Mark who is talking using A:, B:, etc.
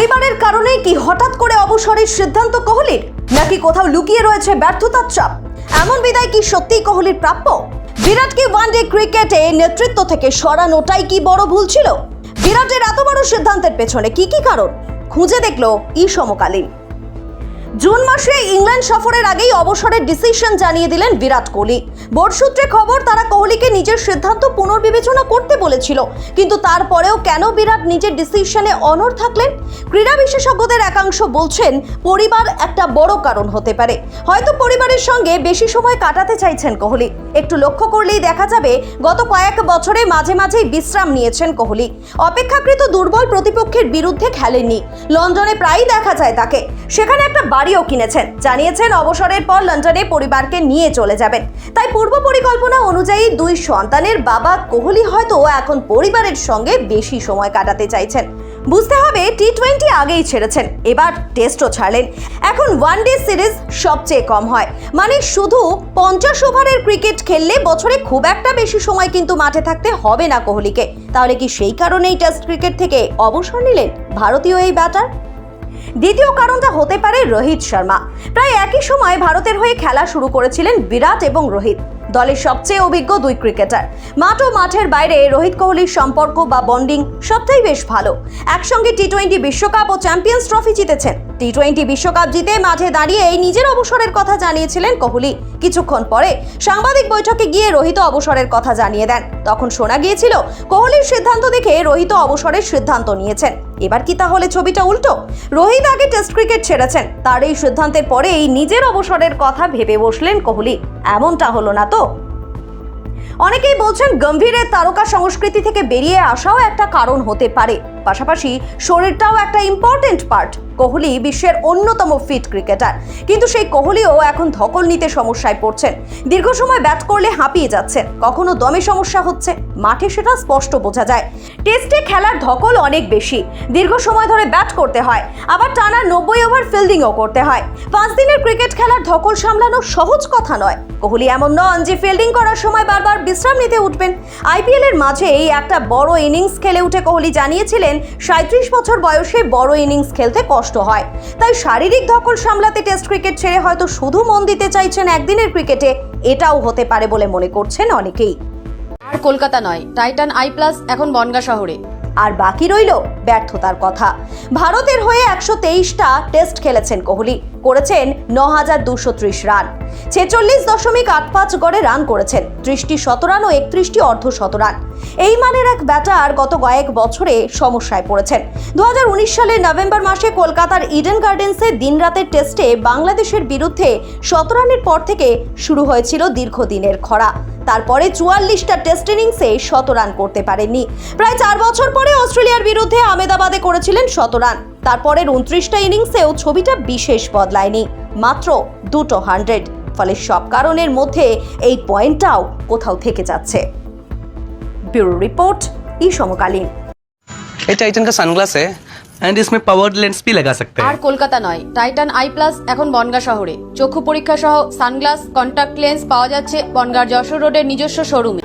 A: পরিবারের কারণেই কি হঠাৎ করে অবসরের সিদ্ধান্ত কোহলির? নাকি কোথাও লুকিয়ে রয়েছে ব্যর্থতার চাপ? এমন বিদায় কি সত্যিই কোহলির প্রাপ্য? বিরাটকে ওয়ানডে ক্রিকেটে নেতৃত্ব থেকে সরানোটাই কি বড় ভুল ছিল? বিরাটের এত বড় সিদ্ধান্তের পেছনে কি কি কারণ? খুঁজে দেখল ই সমকালীন জুন মাসে ইংল্যান্ড সফরের আগেই অবসরের ডিসিশন জানিয়ে দিলেন বিরাট কোহলি। বোর্ড সূত্রে খবর, তারা কোহলিকে নিজের সিদ্ধান্ত পুনর্বিবেচনা করতে বলেছিল। কিন্তু তারপরেও কেন বিরাট নিজের ডিসিশনে অনড় থাকলেন? ক্রীড়া বিশেষজ্ঞদের একাংশ বলছেন, পরিবার একটা বড় কারণ হতে পারে। হয়তো পরিবারের সঙ্গে বেশি সময় কাটাতে চাইছেন কোহলি। একটু লক্ষ্য করলেই দেখা যাবে, গত কয়েক বছরে মাঝে মাঝেই বিশ্রাম নিয়েছেন কোহলি। অপেক্ষাকৃত দুর্বল প্রতিপক্ষের বিরুদ্ধে খেলেননি। লন্ডনে প্রায়ই দেখা যায় তাকে। সেখানে একটা বাড়িও কিনেছেন। জানিয়েছেন, অবসরের পর লন্ডনে পরিবারকে নিয়ে চলে যাবেন। তাই পূর্ব পরিকল্পনা অনুযায়ী দুই সন্তানের বাবা কোহলি হয়তো এখন পরিবারের সঙ্গে বেশি সময় কাটাতে চাইছেন। বুঝতে হবে টি টোয়েন্টি আগেই ছেড়েছেন, এবার টেস্টও ছাড়লেন। এখন ওয়ান ডে সিরিজ সবচেয়ে কম হয়। মানে শুধু পঞ্চাশ ওভারের ক্রিকেট খেললে বছরে খুব একটা বেশি সময় কিন্তু মাঠে থাকতে হবে না কোহলিকে। তাহলে কি সেই কারণেই টেস্ট ক্রিকেট থেকে অবসর নিলেন ভারতীয় এই ব্যাটার? দ্বিতীয় কারণটা হতে পারে রোহিত শর্মা। প্রায় একই সময় ভারতের হয়ে খেলা শুরু করেছিলেন বিরাট এবং রোহিত। দলের সবচেয়ে অভিজ্ঞ দুই ক্রিকেটার। মাঠ ও মাঠের বাইরে রোহিত কোহলির সম্পর্ক বা বন্ডিং সবটাই বেশ ভালো। একসঙ্গে টি টোয়েন্টি বিশ্বকাপ ও চ্যাম্পিয়ন্স ট্রফি জিতেছেন। টি টোয়েন্টি বিশ্বকাপ জিতে মাঠে দাঁড়িয়ে এই নিজের অবসরের কথা জানিয়েছিলেন কোহলি। কিছুক্ষণ পরে সাংবাদিক বৈঠকে গিয়ে রোহিত অবসরের কথা জানিয়ে দেন। তখন শোনা গিয়েছিল, কোহলির সিদ্ধান্ত দেখে রোহিত অবসরের সিদ্ধান্ত নিয়েছেন। এবার কি তাহলে ছবিটা উল্টো? রোহিত আগে টেস্ট ক্রিকেট ছেড়েছেন। তার এই সিদ্ধান্তের পরে এই নিজের অবসরের কথা ভেবে বসলেন কোহলি। এমনটা হলো না তো? অনেকেই বলছেন, গম্ভীরের তারকা সংস্কৃতি থেকে বেরিয়ে আসাও একটা কারণ হতে পারে। পাশাপাশি শরীরটাও একটা ইম্পর্টেন্ট পার্ট কোহলি বিশ্বের অন্যতম ফিট ক্রিকেটার কিন্তু সেই কোহলিও এখন ধকল নিতে সমস্যায় পড়ছেন। দীর্ঘ সময় ব্যাট করলে হাঁপিয়ে যাচ্ছেন। কখনো দমে সমস্যা হচ্ছে, মাঠে সেটা স্পষ্ট বোঝা যায়। টেস্টে খেলার ধকল অনেক বেশি। দীর্ঘ সময় ধরে ব্যাট করতে হয়, আবার টানা নব্বই ওভার ফিল্ডিংও করতে হয়। পাঁচ দিনের ক্রিকেট খেলার ধকল সামলানো সহজ কথা নয়। কোহলি এমন নন যে ফিল্ডিং করার সময় বারবার বিশ্রাম নিতে উঠবেন। আইপিএল এর মাঝে এই একটা বড় ইনিংস খেলে উঠে কোহলি জানিয়েছিলেন সাঁত্রিশ বছর বয়সে বড় ইনিংস খেলতে কষ্ট হয়। তাই শারীরিক ধকল সামলাতে টেস্ট ক্রিকেট ছেড়ে হয়তো শুধু মন দিতে চাইছেন একদিনের ক্রিকেটে এটাও হতে পারে বলে মনে করছেন অনেকেই।
B: আর কলকাতা নয় টাইটান আই প্লাস এখন বনগা শহরে।
A: আর বাকি রইল ব্যর্থতার কথা। ভারতের হয়ে একশো তেইশটা টেস্ট খেলেছেন কোহলি। করেছেন ন হাজার দুশো ত্রিশ রান। ছেচল্লিশ দশমিক আট পাঁচ গড়ে রান করেছেন। ত্রিশটি শতরান ও একত্রিশটি অর্ধ শতরান এই মানের এক ব্যাটার গত কয়েক বছরে সমস্যায় পড়েছেন। দু হাজার উনিশ সালের নভেম্বর মাসে কলকাতার ইডেন গার্ডেন্সে দিনরাতের টেস্টে বাংলাদেশের বিরুদ্ধে শতরানের পর থেকে শুরু হয়েছিল দীর্ঘদিনের খরা। তারপরে চুয়াল্লিশটা টেস্ট ইনিংসে শতরান করতে পারেননি। প্রায় চার বছর পরে অস্ট্রেলিয়ার বিরুদ্ধে আমেদাবাদে করেছিলেন শত রান। তারপরের উনত্রিশটা ইনিংসেও ছবিটা বিশেষ বদলায়নি মাত্র দুটো হান্ড্রেড। ফলে সব কারণের মধ্যে এই পয়েন্টটাও কোথাও থেকে যাচ্ছে। ব্যুরো রিপোর্ট ই সমকালীন
C: এই টাইটান সানগ্লাস এন্ড ইসমে পাওয়ার লেন্স ভি লাগা সকতে
B: আর কলকাতা নয় টাইটান আই প্লাস এখন বনগা শহরে। চক্ষু পরীক্ষা সহ সানগ্লাস কন্টাক্ট লেন্স পাওয়া যাচ্ছে বনগার যশোর রোডের নিজস্ব শোরুমে